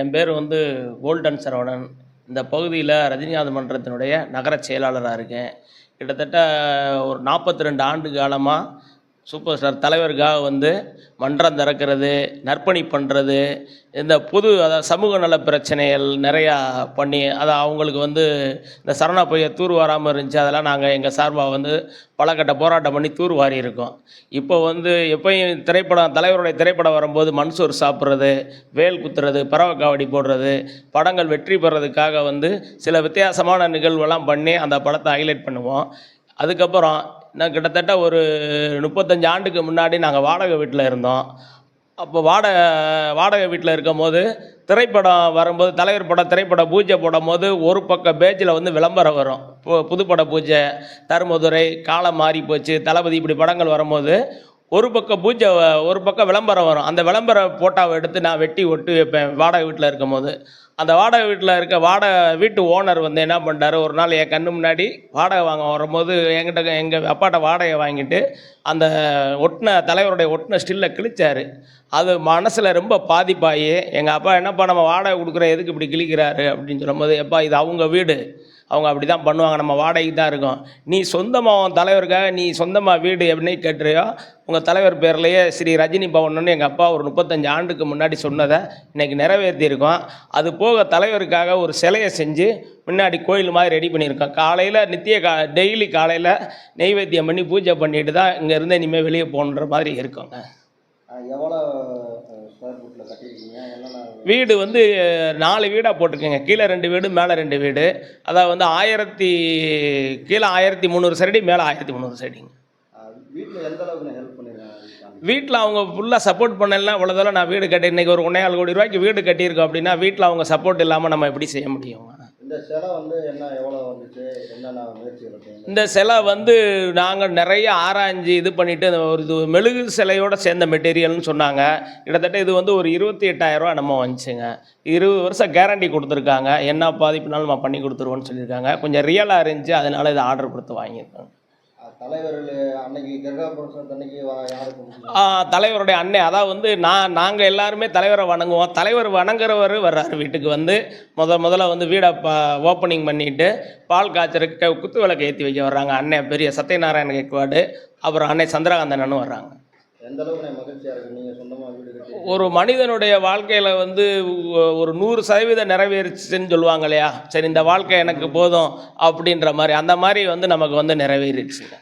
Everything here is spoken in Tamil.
என் பேர் வந்து கோல்டன் சரவணன். இந்த பகுதியில் ரஜினிகாந்த் மன்றத்தினுடைய நகர செயலாளராக இருக்கேன். கிட்டத்தட்ட ஒரு நாற்பத்தி ரெண்டு ஆண்டு காலமாக சூப்பர் ஸ்டார் தலைவருக்காக வந்து மன்றம் திறக்கிறது நற்பணி பண்ணுறது இந்த புது அதாவது சமூக நல பிரச்சனைகள் நிறையா பண்ணி அதை அவங்களுக்கு வந்து இந்த சரணா பொய்யை தூர் வாராமல் இருந்துச்சு அதெல்லாம் நாங்கள் எங்கள் சார்பாக வந்து பல கட்ட போராட்டம் பண்ணி தூர் வாரி இருக்கோம் இப்போ வந்து எப்பயும் திரைப்படம் தலைவருடைய திரைப்படம் வரும்போது மண்சோறு சாப்பிட்றது வேல் குத்துறது பறவை காவடி போடுறது படங்கள் வெற்றி பெறதுக்காக வந்து சில வித்தியாசமான நிகழ்வுலாம் பண்ணி அந்த படத்தை ஹைலைட் பண்ணுவோம். அதுக்கப்புறம் நான் கிட்டத்தட்ட ஒரு முப்பத்தஞ்சு ஆண்டுக்கு முன்னாடி நாங்கள் வாடகை வீட்டில் இருந்தோம். அப்போ வாடகை வாடகை வீட்டில் இருக்கும் போது திரைப்படம் வரும்போது தலைவர் படம் திரைப்பட பூஜை போடும் போது ஒரு பக்கம் பேஜில் வந்து விளம்பரம் வரும். பு புதுப்பட பூஜை தருமதுரை காலம் மாறி போச்சு தளபதி இப்படி படங்கள் வரும்போது ஒரு பக்கம் பூஜை ஒரு பக்கம் விளம்பரம் வரும். அந்த விளம்பர போட்டாவை எடுத்து நான் வெட்டி ஒட்டி வைப்பேன். வாடகை வீட்டில் இருக்கும் போது அந்த வாடகை வீட்டில் இருக்க வாடகை வீட்டு ஓனர் வந்து என்ன பண்ணுறாரு ஒரு நாள் என் கண்ணு முன்னாடி வாடகை வாங்க வரும்போது எங்கிட்ட எங்கள் அப்பாட்ட வாடகை வாங்கிட்டு அந்த ஒட்டின தலைவருடைய ஒட்டின ஸ்டில்லை கிழிச்சாரு. அது மனசில் ரொம்ப பாதிப்பாகி எங்கள் அப்பா என்னப்பா நம்ம வாடகை கொடுக்குற எதுக்கு இப்படி கிழிக்கிறாரு அப்படின்னு சொல்லும்போது எப்பா இது அவங்க வீடு. அவங்க அப்படி தான் பண்ணுவாங்க. நம்ம வாடகைக்கு தான் இருக்கோம். நீ சொந்தமாக உன் தலைவருக்காக நீ சொந்தமாக வீடு எப்படின்னு கேட்டுறியோ உங்கள் தலைவர் பேர்லேயே ஸ்ரீ ரஜினி பவன்னு எங்கள் அப்பா ஒரு முப்பத்தஞ்சு ஆண்டுக்கு முன்னாடி சொன்னதை இன்றைக்கி நிறைவேற்றியிருக்கோம். அது போக தலைவருக்காக ஒரு சிலையை செஞ்சு முன்னாடி கோயில் மாதிரி ரெடி பண்ணியிருக்கோம். காலையில் நித்திய கா டெய்லி காலையில் நெய்வேத்தியம் பண்ணி பூஜை பண்ணிட்டு தான் இங்கேருந்து இனிமேல் வெளியே போகணுன்ற மாதிரி இருக்கோங்க. எவ்வளோ வீடு வந்து நாலு வீடாக போட்டிருக்கேங்க. கீழே ரெண்டு வீடு மேலே ரெண்டு வீடு. அதாவது வந்து ஆயிரத்தி கீழே ஆயிரத்தி முந்நூறு சரடி மேலே ஆயிரத்தி முந்நூறு சரடிங்க வீட்டில் அவங்க ஃபுல்லாக சப்போர்ட் பண்ணலாம் இவ்வளோ நான் வீடு கட்டி இன்னைக்கு ஒரு ஒன்றேகால் கோடி ரூபாய்க்கு வீடு கட்டியிருக்கோம் அப்படின்னா வீட்டில் அவங்க சப்போர்ட் இல்லாமல் நம்ம எப்படி செய்ய முடியும்? இந்த சிலை வந்து என்ன எவ்வளோ வந்துச்சு? என்னென்ன முயற்சி இந்த சிலை வந்து நாங்கள் நிறைய ஆராய்ஞ்சு இது பண்ணிவிட்டு ஒரு இது மெழுகு சிலையோட சேர்ந்த மெட்டீரியல்னு சொன்னாங்க. கிட்டத்தட்ட இது வந்து ஒரு இருபத்தி எட்டாயிரரூவா நம்ம வந்துச்சுங்க. இருபது வருஷம் கேரண்டி கொடுத்துருக்காங்க. என்ன பாதிப்புனாலும் நம்ம பண்ணி கொடுத்துருவோன்னு சொல்லியிருக்காங்க. கொஞ்சம் ரியலாக இருந்துச்சு. அதனால இதை ஆர்டர் கொடுத்து வாங்கியிருக்காங்க. தலைவருடைய அண்ணன் அதாவது வந்து நான் நாங்கள் எல்லாருமே தலைவரை வணங்குவோம். தலைவர் வணங்குறவர் வர்றாரு வீட்டுக்கு வந்து. முத முதல்ல வந்து வீடை ப ஓப்பனிங் பண்ணிட்டு பால் காய்ச்சறதுக்கு குத்து விளக்கு ஏற்றி வைக்க வர்றாங்க. அண்ணன் பெரிய சத்யநாராயண கேக்வாடு அப்புறம் அண்ணன் சந்திரகாந்தனனும் வர்றாங்க. ஒரு மனிதனுடைய வாழ்க்கையில் வந்து ஒரு நூறு சதவீதம் நிறைவேறிச்சுன்னு சொல்லுவாங்க இல்லையா? சரி இந்த வாழ்க்கை எனக்கு போதும் அப்படின்ற மாதிரி அந்த மாதிரி வந்து நமக்கு வந்து நிறைவேறிடுச்சுங்க.